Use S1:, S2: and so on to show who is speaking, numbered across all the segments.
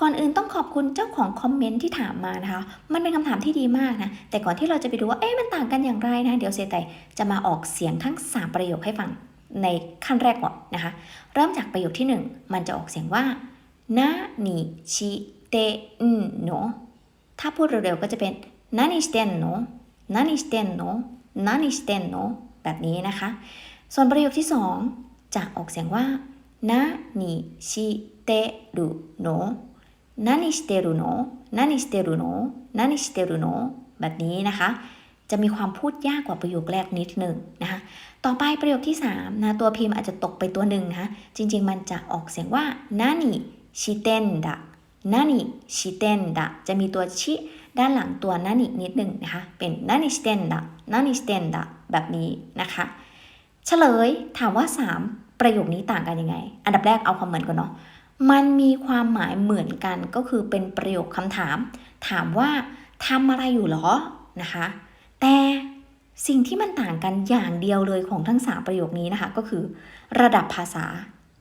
S1: ก่อนอื่นต้องขอบคุณเจ้าของคอมเมนต์ที่ถามมานะคะ มันเป็นคำถามที่ดีมากนะ แต่ก่อนที่เราจะไปดูว่า เอ๊ะ มันต่างกันอย่างไรนะ เดี๋ยวเซไตจะมาออกเสียงทั้ง 3 ประโยคให้ฟังในขั้นแรกก่อนนะคะ เริ่มจากประโยคที่ 1 มันจะออกเสียงว่านานิชิเตนโนถ้าพูดเร็วๆก็จะเป็นนานิชิเตนโนนานิชิเตนโนนานิชิเตนโนแบบนี้นะคะ ส่วนประโยคที่ 2 จะออกเสียงว่านานิชิเตรุโน 何してるの何してるの何してるのแบบนี้นะคะ จะมีความพูดยากกว่าประโยคแรกนิดหนึ่งนะคะ ต่อไปประโยคที่3นะตัวพิมพ์อาจจะตกไปตัวหนึ่งนะคะจริงๆ มันจะออกเสียงว่า何してんだ何してんだจะมีตัวชิ ด้านหลังตัว何นิดหนึ่งนะคะ เป็น何してんだ何してんだแบบนี้นะคะ เฉลยถามว่า 3 ประโยคนี้ต่างกันยังไง อันดับแรกเอาความเหมือนก่อนเนาะ มันมีความหมายเหมือนกันก็คือเป็นประโยคคำถาม ถามว่าทำอะไรอยู่หรอนะคะ แต่สิ่งที่มันต่างกันอย่างเดียวเลยของทั้ง 3 ประโยคนี้นะคะ ก็คือ ระดับภาษา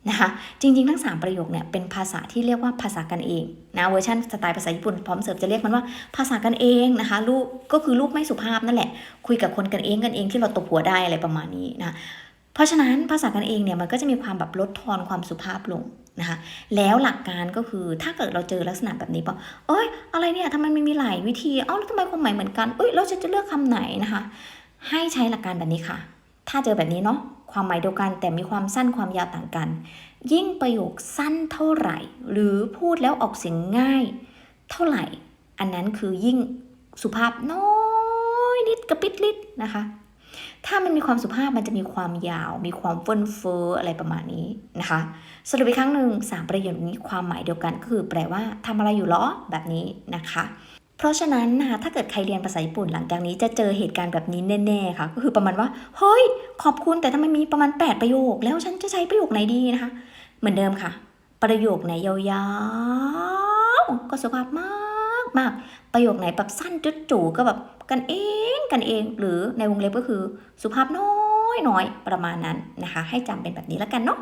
S1: นะคะจริงๆ ทั้ง 3 ประโยคเนี่ยเป็นภาษาที่เรียกว่าภาษากันเองนะเวอร์ชันสไตล์ภาษาญี่ปุ่นพร้อมเสิร์ฟจะเรียกมันว่าภาษากันเองนะคะลูกก็คือลูกไม่สุภาพนั่นแหละ คุยกับคนกันเองกันเองที่เราตบหัวได้อะไรประมาณนี้นะเพราะฉะนั้นภาษากันเองเนี่ยมันก็จะมีความแบบลดทอนความสุภาพลง นะคะแล้วหลักการก็คือถ้าเกิดเราเจอลักษณะแบบนี้ปะเอ้ยอะไรเนี่ยทำไมมันมีหลายวิธี เอ้าแล้วทำไมความหมายเหมือนกันเอ้ยเราจะจะเลือกคำไหนนะคะ ให้ใช้หลักการแบบนี้ค่ะ ถ้าเจอแบบนี้เนาะความหมายเดียวกันแต่มีความสั้นความยาวต่างกัน ยิ่งประโยคสั้นเท่าไหร่ หรือพูดแล้วออกเสียงง่าย เท่าไหร่ อันนั้นคือยิ่งสุภาพน้อยนิดกระปิดลิดนะคะ ถ้ามันมีความสุภาพมันจะมีความยาว มีความเฟินเฟ้ออะไรประมาณนี้นะคะ สรุปอีกครั้งหนึ่งสามประโยคนี้ความหมายเดียวกันก็คือแปลว่าทำอะไรอยู่หรอแบบนี้นะคะ เพราะฉะนั้นนะคะถ้าเกิดใครเรียนภาษาญี่ปุ่นหลังจากนี้จะเจอเหตุการณ์แบบนี้แน่ๆค่ะ ก็คือประมาณว่าเฮ้ยขอบคุณแต่ทำไมมีประมาณ 8 ประโยค แล้วฉันจะใช้ประโยคไหนดีนะคะ เหมือนเดิมค่ะ ประโยคไหนยาวๆก็สุภาพมาก มาก ประโยคไหนแบบสั้นจุดจู่ก็แบบกันเองกันเอง หรือในวงเล็บก็คือสุภาพน้อยน้อยๆประมาณนั้นนะคะ ให้จำเป็นแบบนี้แล้วกันเนาะ